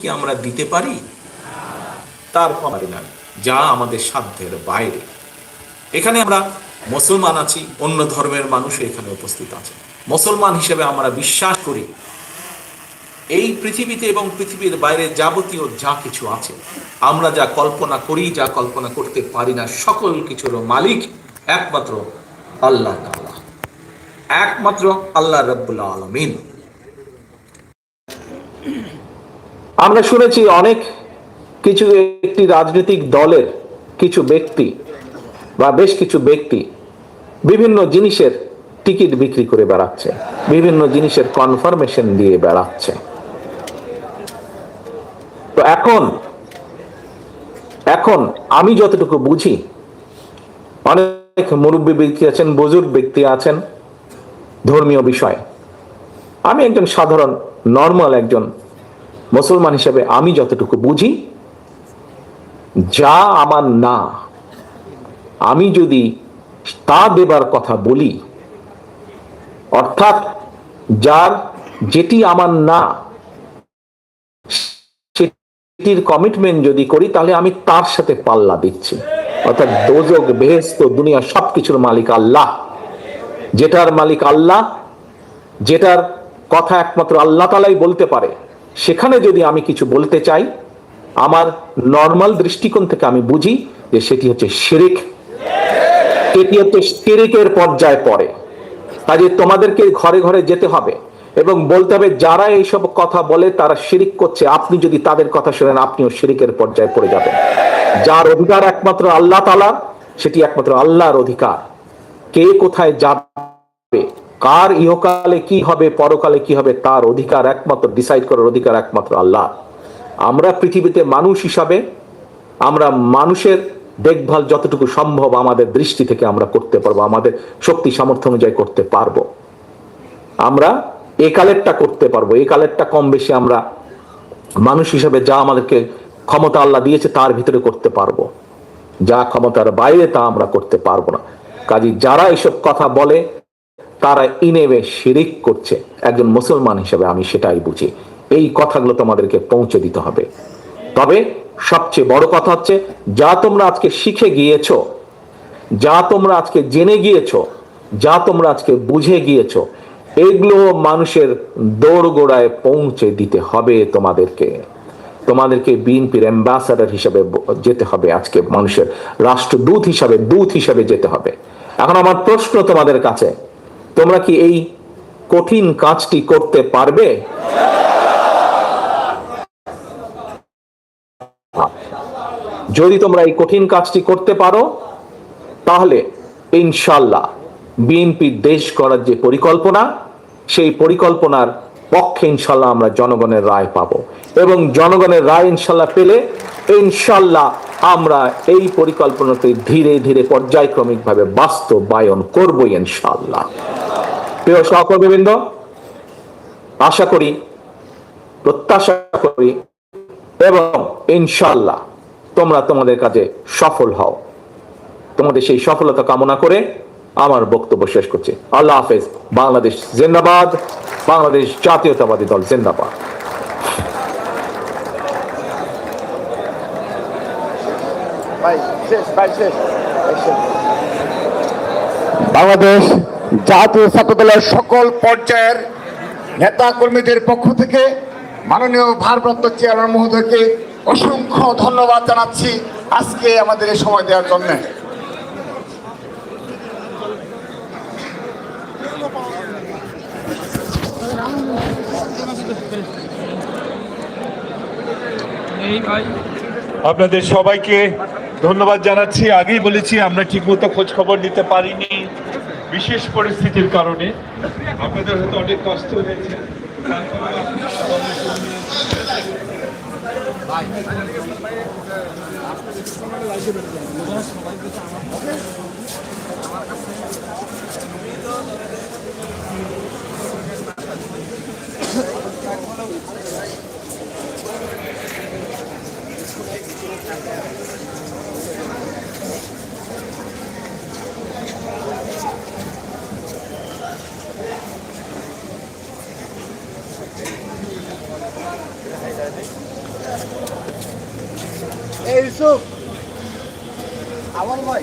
কি আমরা দিতে পারি? তার পারি না যা আমাদের সাধ্যের বাইরে। এখানে আমরা মুসলমান আছি, অন্য ধর্মের মানুষ এখানে উপস্থিত আছে। মুসলমান হিসেবে আমরা বিশ্বাস করি, এই পৃথিবীতে এবং পৃথিবীর বাইরে যাবতীয় যা কিছু আছে, আমরা যা কল্পনা করি, যা কল্পনা করতে পারি না, সকল কিছুর মালিক একমাত্র আল্লাহ একমাত্র আল্লাহ রব্বুল আলমিন। আমরা শুনেছি অনেক কিছু একটি রাজনৈতিক দলের কিছু ব্যক্তি বা বেশ কিছু ব্যক্তি বিভিন্ন জিনিসের টিকিট বিক্রি করে বেড়াচ্ছে, বিভিন্ন জিনিসের কনফার্মেশন দিয়ে বেড়াচ্ছে। তো এখন এখন আমি যতটুকু বুঝি, অনেক মুরব্বী ব্যক্তি আছেন, বুজুর্গ ব্যক্তি আছেন, ধর্মীয় বিষয়। আমি একজন সাধারণ নর্মাল একজন মুসলমান হিসেবে আমি যতটুকু বুঝি, যা আমার না, আমি যদি তা দেবার কথা বলি, অর্থাৎ যার যেটি আমার না, সেটির কমিটমেন্ট যদি করি, তাহলে আমি তার সাথে পাল্লা দিচ্ছি। অর্থাৎ দোজক বেহেস্ত দুনিয়া সবকিছুর মালিক আল্লাহ। যেটার মালিক আল্লাহ, যেটার কথা একমাত্র আল্লাহ তালাই বলতে পারে। সেখানে যদি আমি কিছু বলতে চাই, আমার নর্মাল দৃষ্টিকোণ থেকে আমি বুঝি যে সেটি হচ্ছে শিরিক। এটি হচ্ছে শিরিকের পর্যায়ে পড়ে। কাজে তোমাদেরকে ঘরে ঘরে যেতে হবে এবং বলতে হবে, যারা এইসব কথা বলে তারা শিরিক করছে। আপনি যদি তাদের কথা শোনেন, আপনিও শিরিকের পর্যায়ে পড়ে যাবেন। যার অধিকার একমাত্র আল্লাহ তালা সেটি একমাত্র আল্লাহর অধিকার। কে কোথায় যাবে? কার ইহকালে কি হবে, পরকালে কি হবে, তার অধিকার একমাত্র ডিসাইড করার অধিকার একমাত্র আল্লাহ। আমরা পৃথিবীতে মানুষ হিসাবে, আমরা মানুষের দেখভাল যতটুকু সম্ভব আমাদের দৃষ্টি থেকে আমরা করতে পারব, আমাদের শক্তি সামর্থ্য অনুযায়ী করতে পারব। আমরা এ কালেরটা করতে পারব এই কালেরটা কম বেশি আমরা মানুষ হিসাবে যা আমাদেরকে ক্ষমতা আল্লাহ দিয়েছে তার ভিতরে করতে পারব। যা ক্ষমতার বাইরে তা আমরা করতে পারব না। কাজী যারা এসব কথা বলে তারা ইনেবে শিরিক করছে। একজন মুসলমান হিসেবে আমি সেটাই বুঝি। এই কথাগুলো তোমাদেরকে পৌঁছে দিতে হবে। তবে সবচেয়ে বড় কথা হচ্ছে, যা তোমরা আজকে শিখে গিয়েছো, যা তোমরা আজকে জেনে গিয়েছো, যা তোমরা আজকে বুঝে গিয়েছো, এগুলো মানুষের দৌড়গোড়ায় পৌঁছে দিতে হবে তোমাদেরকে। তোমাদেরকে বিএনপির অ্যাম্বাসাডার হিসাবে যেতে হবে আজকে, মানুষের রাষ্ট্রদূত হিসাবে, দূত হিসাবে যেতে হবে। এখন আমার প্রশ্ন তোমাদের কাছে তোমরা কি এই কঠিন কাজটি করতে পারবে? যদি তোমরা এই কঠিন কাজটি করতে পারো, তাহলে ইনশাল্লাহ বিএনপির দেশ করার যে পরিকল্পনা, সেই পরিকল্পনার পক্ষে ইনশাল্লাহ আমরা জনগণের রায় পাবো। এবং জনগণের রায় ইনশাল্লাহ পেলে ইনশাল্লাহ আমরা এই পরিকল্পনাতে ধীরে ধীরে পর্যায়ক্রমিকভাবে বাস্তবায়ন করব ইনশাল্লাহ প্রিয় সহকর্মীবৃন্দ আশা করি প্রত্যাশা করি এবং ইনশাল্লাহ তোমরা তোমাদের কাজে সফল হও। তোমাদের সেই সফলতা কামনা করে আমার বক্তব্য শেষ করছি। আল্লাহ হাফেজ। বাংলাদেশ জিন্দাবাদ। বাংলাদেশ জাতীয়তাবাদী দল জিন্দাবাদ। ভাই শেষ ভাই শেষ ভাই শেষ। বাংলাদেশ জাতীয় ছাত্র দলের সকল পর্যায়ের নেতা কর্মীদের পক্ষ থেকে মাননীয় ভারপ্রাপ্ত চেয়ারম্যান মহোদয়কে অসংখ্য ধন্যবাদ জানাচ্ছি আজকে আমাদের সময় দেওয়ার জন্য। আপনাদের সবাইকে ধন্যবাদ জানাচ্ছি। আগেই বলেছি, আমরা ঠিকমতো খোঁজ খবর নিতে পারিনি। বিশেষ পরিস্থিতির কারণে আপনাদের হয়তো অনেক কষ্ট হয়েছে Thank you. এই ইউসুফ আমার ভাই।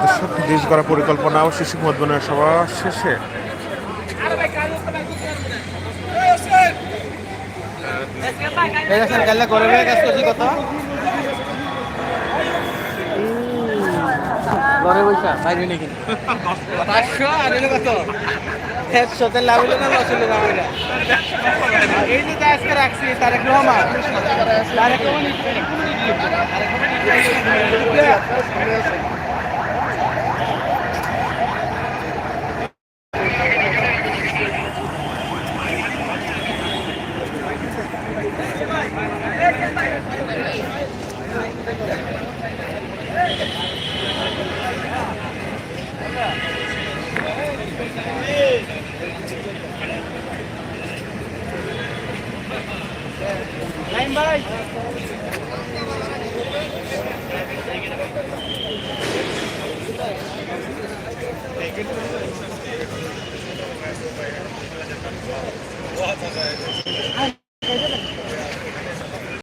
দর্শক দেশ গড়া পরিকল্পনা ও শিশু মতবনের সভা শেষে। করে ঘরে বৈশা বাইরে নাকি পাঁচশো আর কত? একশোতে লাভ হলো না লস হলো না আমাদের এই যে আজকে রাখছি তারেক রহমান। Tarique Rahman Thank you.